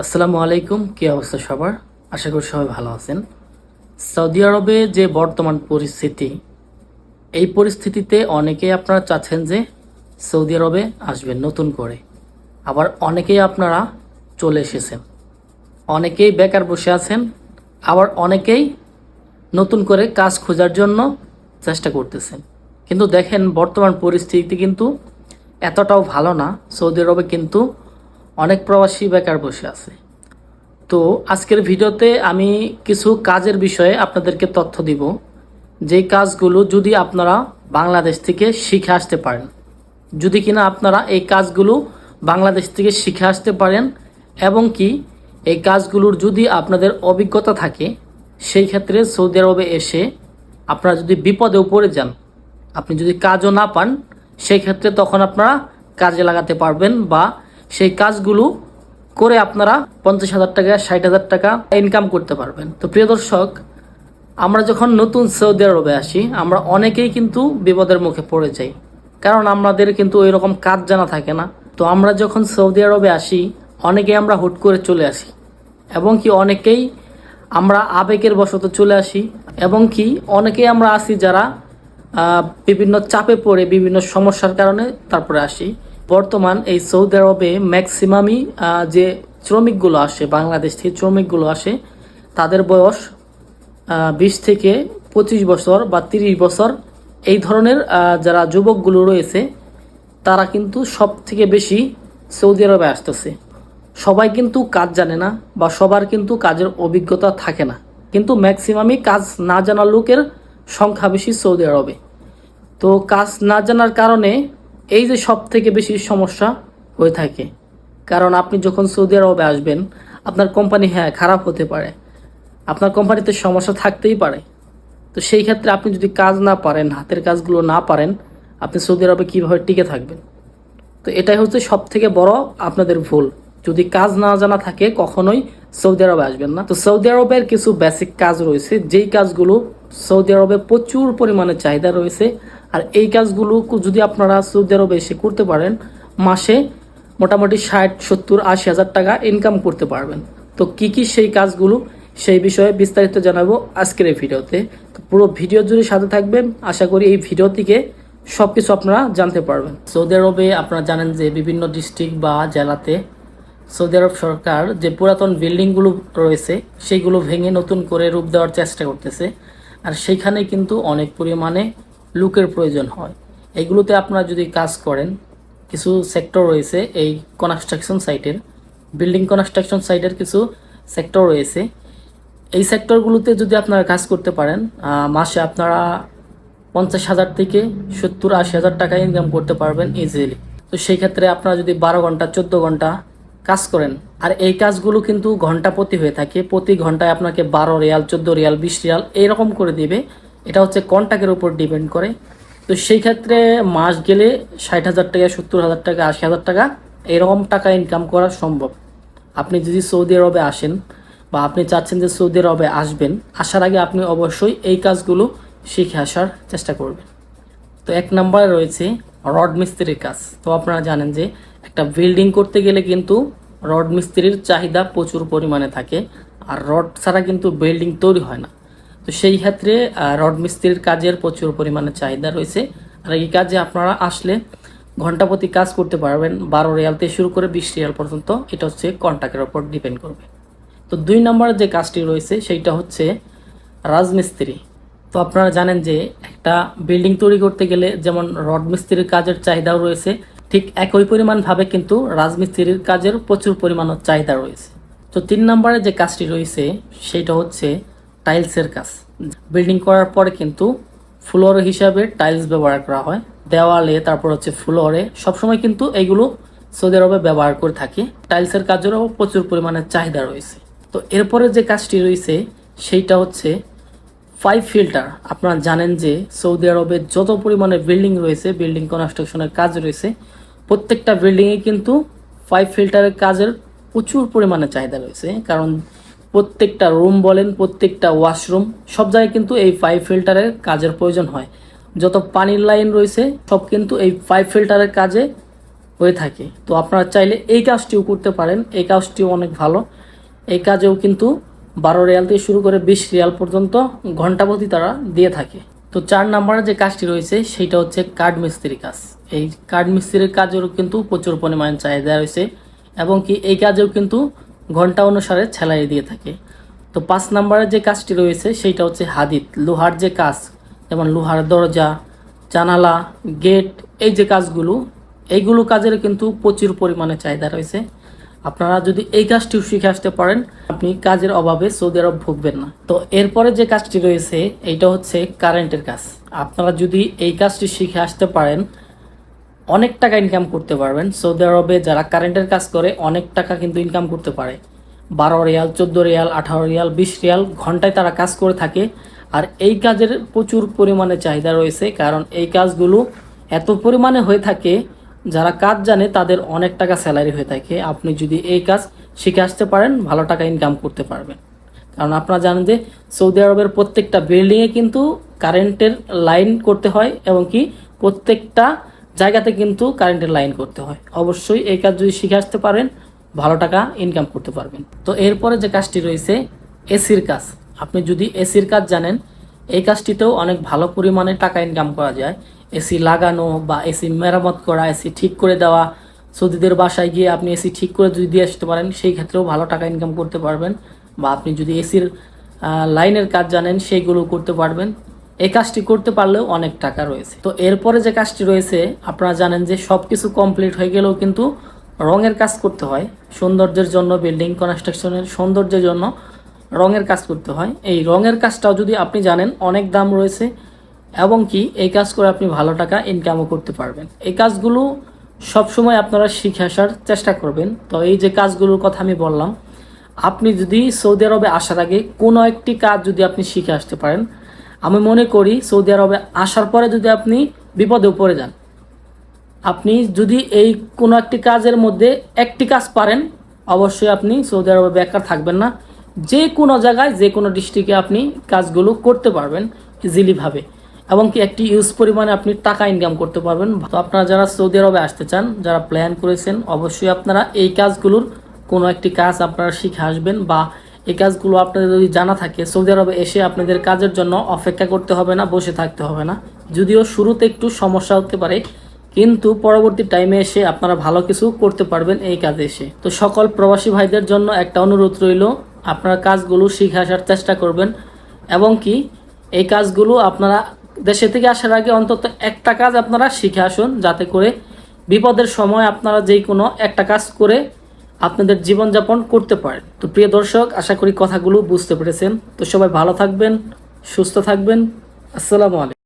আসসালামু আলাইকুম, কি অবস্থা সবার? আশা করি সবাই ভালো আছেন। সৌদি আরবে যে বর্তমান পরিস্থিতি, এই পরিস্থিতিতে অনেকেই আপনারা চাচ্ছেন যে সৌদি আরবে আসবেন নতুন করে। আবার অনেকেই আপনারা চলে এসেছেন। অনেকেই বেকার বসে আছেন, আবার অনেকেই নতুন করে কাজ খোঁজার জন্য চেষ্টা করতেছেন। কিন্তু দেখেন, বর্তমান পরিস্থিতি কিন্তু এতটাও ভালো না। সৌদি আরবে কিন্তু অনেক প্রবাসী বেকার বসে আছে। তো আজকের ভিডিওতে আমি কিছু কাজের বিষয়ে আপনাদেরকে তথ্য দিব। যেই কাজগুলো যদি আপনারা বাংলাদেশ থেকে শিখে আসতে পারেন। যদি কিনা আপনারা এই কাজগুলো বাংলাদেশ থেকে শিখে আসতে পারেন এবং কি এই কাজগুলোর যদি আপনাদের অভিজ্ঞতা থাকে, সেই ক্ষেত্রে সৌদি আরবে এসে আপনারা যদি বিপদেও পড়ে যান, আপনি যদি কাজও না পান, সেই ক্ষেত্রে তখন আপনারা কাজে লাগাতে পারবেন বা সেই কাজগুলো করে আপনারা পঞ্চাশ হাজার টাকা, ষাট হাজার টাকা ইনকাম করতে পারবেন। তো প্রিয় দর্শক, আমরা যখন নতুন সৌদি আরবে আসি, আমরা অনেকেই কিন্তু বিপদের মুখে পড়ে যাই। কারণ আমাদের কিন্তু ওই রকম কাজ জানা থাকে না। তো আমরা যখন সৌদি আরবে আসি, অনেকেই আমরা হুট করে চলে আসি। এবং কি অনেকেই আমরা আবেগের বশত চলে আসি। এবং কি অনেকেই আমরা আসি যারা বিভিন্ন চাপে পড়ে বিভিন্ন সমস্যার কারণে তারপরে আসি। বর্তমান এই সৌদি আরবে ম্যাক্সিমামই যে শ্রমিকগুলো আসে, বাংলাদেশ থেকে শ্রমিকগুলো আসে, তাদের বয়স বিশ থেকে পঁচিশ বছর বা তিরিশ বছর। এই ধরনের যারা যুবকগুলো রয়েছে, তারা কিন্তু সব থেকে বেশি সৌদি আরবে আসতেছে। সবাই কিন্তু কাজ জানে না বা সবার কিন্তু কাজের অভিজ্ঞতা থাকে না। কিন্তু ম্যাক্সিমামই কাজ না জানা লোকের সংখ্যা বেশি সৌদি আরবে। তো কাজ না জানার কারণে এই যে সব থেকে বেশি সমস্যা হয়ে থাকে, কারণ আপনি যখন সৌদি আরবে আসবেন, আপনার কোম্পানি হ্যাঁ খারাপ হতে পারে। আপনার কোম্পানিতে সমস্যা থাকতেই পারে। তো সেই ক্ষেত্রে আপনি যদি কাজ না পারেন, হাতের কাজগুলো না পারেন, আপনি সৌদি আরবে কীভাবে টিকে থাকবেন? তো এটাই হচ্ছে সব থেকে বড় আপনাদের ভুল। যদি কাজ না জানা থাকে, কখনোই সৌদি আরবে আসবেন না। তো সৌদি আরবের কিছু বেসিক কাজ রয়েছে। যেই কাজগুলো সৌদি আরবে প্রচুর পরিমাণে চাহিদা রয়েছে আর এই কাজগুলো যদি আপনারা সৌদি আরবে এসে করতে পারেন, মাসে মোটামুটি ষাট, সত্তর, আশি হাজার টাকা ইনকাম করতে পারবেন। তো কি কি সেই কাজগুলো, সেই বিষয়ে বিস্তারিত জানাব আজকের এই ভিডিওতে। তো পুরো ভিডিও জুড়ে সাথে থাকবেন। আশা করি এই ভিডিও থেকে সব কিছু আপনারা জানতে পারবেন। সৌদি আরবে আপনারা জানেন যে বিভিন্ন ডিস্ট্রিক্ট বা জেলাতে সৌদি আরব সরকার যে পুরাতন বিল্ডিংগুলো রয়েছে, সেইগুলো ভেঙে নতুন করে রূপ দেওয়ার চেষ্টা করতেছে। আর সেইখানে কিন্তু অনেক পরিমাণে লুকের প্রয়োজন হয়। এগুলোতে আপনারা যদি কাজ করেন, কিছু সেক্টর রয়েছে এই কনস্ট্রাকশন সাইটের বিল্ডিং কনস্ট্রাকশন সাইটের কিছু সেক্টর রয়েছে। এই সেক্টরগুলোতে যদি আপনারা কাজ করতে পারেন মাসে আপনারা পঞ্চাশ হাজার থেকে সত্তর আশি হাজার টাকা ইনকাম করতে পারবেন ইজিলি তো সেই ক্ষেত্রে আপনারা যদি বারো ঘণ্টা, চোদ্দ ঘণ্টা কাজ করেন, আর এই কাজগুলো কিন্তু ঘণ্টা প্রতি হয়ে থাকে। প্রতি ঘন্টায় আপনাকে বারো রিয়াল, চোদ্দ রিয়াল, বিশ রিয়াল, এইরকম করে দিবে। এটা হচ্ছে কন্ট্যাক্টের উপর ডিপেন্ড করে। তো সেই ক্ষেত্রে মাস গেলে ষাট হাজার টাকা, সত্তর হাজার টাকা, আশি হাজার টাকা এরকম টাকা ইনকাম করা সম্ভব। আপনি যদি সৌদি আরবে আসেন বা আপনি চাচ্ছেন যে সৌদি আরবে আসবেন, আসার আগে আপনি অবশ্যই এই কাজগুলো শিখে আসার চেষ্টা করবেন। তো এক নম্বরে রয়েছে রড মিস্ত্রির কাজ। তো আপনারা জানেন যে একটা বিল্ডিং করতে গেলে কিন্তু রড মিস্ত্রির চাহিদা প্রচুর পরিমাণে থাকে, আর রড ছাড়া কিন্তু বিল্ডিং তৈরি হয় না। তো সেই ক্ষেত্রে রড মিস্ত্রির কাজের প্রচুর পরিমাণে চাহিদা রয়েছে। আর এই কাজে আপনারা আসলে ঘণ্টা প্রতি কাজ করতে পারবেন। বারো রিয়াল থেকে শুরু করে বিশ রিয়াল পর্যন্ত এটা হচ্ছে কন্ট্রাক্টের ওপর ডিপেন্ড করবে। তো দুই নম্বরে যে কাজটি রয়েছে, সেইটা হচ্ছে রাজমিস্ত্রি। তো আপনারা জানেন যে একটা বিল্ডিং তৈরি করতে গেলে যেমন রড মিস্ত্রির কাজের চাহিদাও রয়েছে, ঠিক একই পরিমাণভাবে কিন্তু রাজমিস্ত্রির কাজের প্রচুর পরিমাণ চাহিদা রয়েছে। তো তিন নম্বরে যে কাজটি রয়েছে সেটা হচ্ছে টাইলসের কাজ। বিল্ডিং করার পরে কিন্তু ফ্লোর হিসাবে টাইলস ব্যবহার করা হয়। দেওয়ালে, তারপর হচ্ছে ফ্লোরে। সবসময় কিন্তু এইগুলো সৌদি আরবে ব্যবহার করে থাকে। টাইলসের কাজেরও প্রচুর পরিমাণে চাহিদা রয়েছে। তো এরপরে যে কাজটি রয়েছে, সেইটা হচ্ছে ফাইভ ফিল্টার আপনারা জানেন যে সৌদি আরবে যত পরিমাণে বিল্ডিং রয়েছে, বিল্ডিং কনস্ট্রাকশনের কাজ রয়েছে, প্রত্যেকটা বিল্ডিংয়ে কিন্তু ফাইভ ফিল্টারের কাজের প্রচুর পরিমাণে চাহিদা রয়েছে। কারণ প্রত্যেকটা রুম বলেন, প্রত্যেকটা ওয়াশরুম সব জায়গায় কিন্তু এই পাইপ ফিল্টারের কাজের প্রয়োজন হয়। যত পানির লাইন রয়েছে, সব কিন্তু এই পাইপ ফিল্টারের কাজে হয়ে থাকে। তো আপনারা চাইলে এই কাজটিও করতে পারেন, এই কাজটিও অনেক ভালো। এই কাজেও কিন্তু বারো রিয়াল থেকে শুরু করে বিশ রিয়াল পর্যন্ত ঘণ্টা ঘন্টাপতি তারা দিয়ে থাকে। তো চার নম্বরে যে কাজটি রয়েছে সেটা হচ্ছে কাঠ মিস্ত্রি কাজ। এই কাঠ মিস্ত্রির কাজেরও কিন্তু প্রচুর পরিমাণ চাহিদা রয়েছে এবং কি এই কাজেও কিন্তু ঘণ্টা অনুসারে ছেলাই দিয়ে থাকে। তো পাঁচ নম্বরে যে কাজটি রয়েছে, সেইটা হচ্ছে হাদিদ। লোহার যে কাজ, যেমন লোহার দরজা, জানালা, গেট, এই যে কাজগুলো, এইগুলো কাজের কিন্তু প্রচুর পরিমাণে চাহিদা রয়েছে। আপনারা যদি এই কাজটিও শিখে আসতে পারেন, আপনি কাজের অভাবে সৌদি আরব ভুগবেন না। তো এরপরে যে কাজটি রয়েছে, এইটা হচ্ছে কারেন্টের কাজ। আপনারা যদি এই কাজটি শিখে আসতে পারেন অনেক টাকা ইনকাম করতে পারবেন। সৌদি আরবে যারা কারেন্টের কাজ করে, অনেক টাকা কিন্তু ইনকাম করতে পারে। বারো রিয়াল, চোদ্দ রিয়াল, আঠারো রিয়াল, বিশ রিয়াল ঘন্টায় তারা কাজ করে থাকে। আর এই কাজের প্রচুর পরিমাণে চাহিদা রয়েছে, কারণ এই কাজগুলো এত পরিমাণে হয়ে থাকে, যারা কাজ জানে তাদের অনেক টাকা স্যালারি হয়ে থাকে। আপনি যদি এই কাজ শিখে আসতে পারেন, ভালো টাকা ইনকাম করতে পারবেন। কারণ আপনারা জানেন যে সৌদি আরবের প্রত্যেকটা বিল্ডিংয়ে কিন্তু কারেন্টের লাইন করতে হয় এবং কি প্রত্যেকটা জায়গাতে কিন্তু কারেন্টের লাইন করতে হয়। অবশ্যই এই কাজ যদি শিখে আসতে পারেন, ভালো টাকা ইনকাম করতে পারবেন। তো এরপরে যে কাজটি রয়েছে এসির কাজ। আপনি যদি এসির কাজ জানেন, এই কাজটিতেও অনেক ভালো পরিমাণে টাকা ইনকাম করা যায়। এসি লাগানো বা এসি মেরামত করা এসি ঠিক করে দেওয়া সৌদিদের বাসায় গিয়ে আপনি এসি ঠিক করে যদি দিয়ে আসতে পারেন, সেই ক্ষেত্রেও ভালো টাকা ইনকাম করতে পারবেন। বা আপনি যদি এসির লাইনের কাজ জানেন সেইগুলো করতে পারবেন। এই কাজটি করতে পারলেও অনেক টাকা রয়েছে। তো এরপরে যে কাজটি রয়েছে, আপনারা জানেন যে সব কিছু কমপ্লিট হয়ে গেলেও কিন্তু রঙের কাজ করতে হয়। সৌন্দর্যের জন্য, বিল্ডিং কনস্ট্রাকশনের সৌন্দর্যের জন্য রঙের কাজ করতে হয়। এই রঙের কাজটাও যদি আপনি জানেন, অনেক দাম রয়েছে এবং কি এই কাজ করে আপনি ভালো টাকা ইনকামও করতে পারবেন। এই কাজগুলো সবসময় আপনারা শিখে আসার চেষ্টা করবেন। তো এই যে কাজগুলোর কথা আমি বললাম, আপনি যদি সৌদি আরবে আসার আগে কোনো একটি কাজ যদি আপনি শিখে আসতে পারেন আমি মনে করি সৌদি আরবে আসার পরে যদি আপনি বিপদে পড়ে যান, আপনি যদি এই কোনো একটি কাজের মধ্যে একটি কাজ পারেন, অবশ্যই আপনি সৌদি আরবে বেকার থাকবেন না। যে কোনো জায়গায়, যে কোনো ডিস্ট্রিক্টে আপনি কাজগুলো করতে পারবেন ইজিলিভাবে এবং কি একটি ইউজ পরিমাণে আপনি টাকা ইনকাম করতে পারবেন। তো আপনারা যারা সৌদি আরবে আসতে চান, যারা প্ল্যান করেছেন, অবশ্যই আপনারা এই কাজগুলোর কোনো একটি কাজ আপনারা শিখে আসবেন বা এই কাজগুলো আপনাদের যদি জানা থাকে, সৌদি আরবে এসে আপনাদের কাজের জন্য অপেক্ষা করতে হবে না, বসে থাকতে হবে না। যদিও শুরুতে একটু সমস্যা হতে পারে, কিন্তু পরবর্তী টাইমে এসে আপনারা ভালো কিছু করতে পারবেন এই কাজে এসে। তো সকল প্রবাসী ভাইদের জন্য একটা অনুরোধ রইল, আপনারা কাজগুলো শিখে আসার চেষ্টা করবেন এবং কি, এই কাজগুলো আপনারা দেশে থেকে আসার আগে অন্তত একটা কাজ আপনারা শিখে আসুন, যাতে করে বিপদের সময় আপনারা যে কোনো একটা কাজ করে আপনাদের জীবনযাপন করতে পারেন তো প্রিয় দর্শক, আশা করি কথাগুলো বুঝতে পেরেছেন। তো সবাই ভালো থাকবেন, সুস্থ থাকবেন। আসসালামু আলাইকুম।